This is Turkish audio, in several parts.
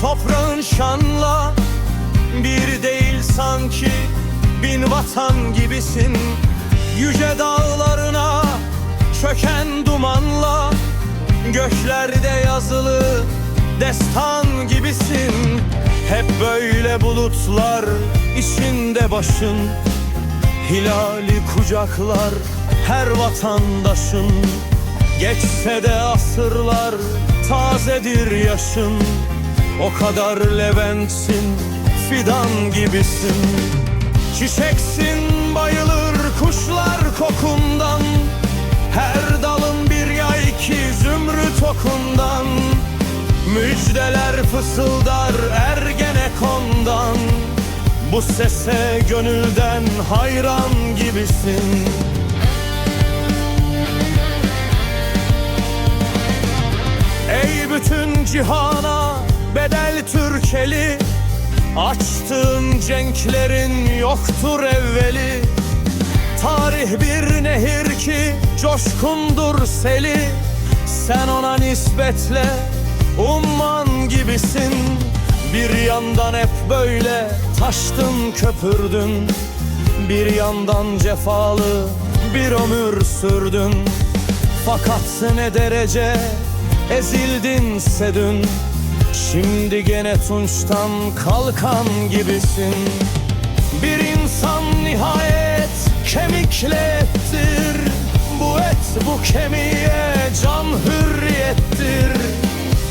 toprağın şanla Bir değil sanki bin vatan gibisin. Yüce dağlarına çöken dumanla Göklerde yazılı destan gibisin. Hep böyle bulutlar içinde başın Hilali kucaklar her vatandaşın. Geçse de asırlar tazedir yaşın. O kadar Levent'sin fidan gibisin. Çiçeksin bayılır kuşlar kokundan. Her dalın bir yay ki zümrüt okundan. Müjdeler fısıldar Ergenekon'dan Bu sese gönülden hayran gibisin. Ey bütün cihana bedel Türkeli. Açtığın cenklerin yoktur evveli. Tarih bir nehir ki coşkundur seli. Sen ona nispetle umman gibisin. Bir yandan hep böyle taştın köpürdün. Bir yandan cefalı bir ömür sürdün. Fakat ne derece ezildinse dün Şimdi gene tunçtan kalkan gibisin. Bir insan nihayet kemikle ettir Bu et bu kemiğe can hürriyettir.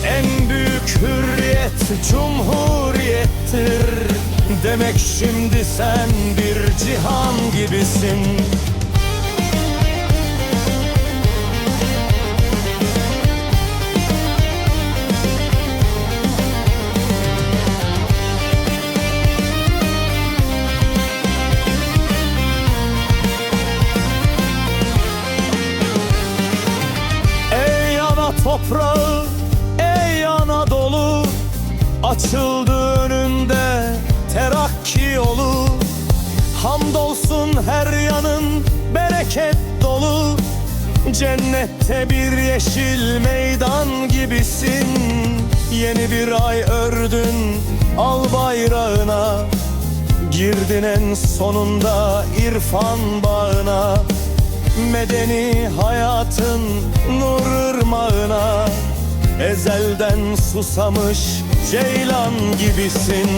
En büyük hürriyet cumhuriyettir. Demek şimdi sen bir cihan gibisin Açıldı önünde terakki yolu. Hamdolsun her yanın bereket dolu. Cennette bir yeşil meydan gibisin. Yeni bir ay ördün al bayrağına. Girdin en sonunda irfan bağına. Medeni hayatın nur ırmağına Ezelden susamış ceylan gibisin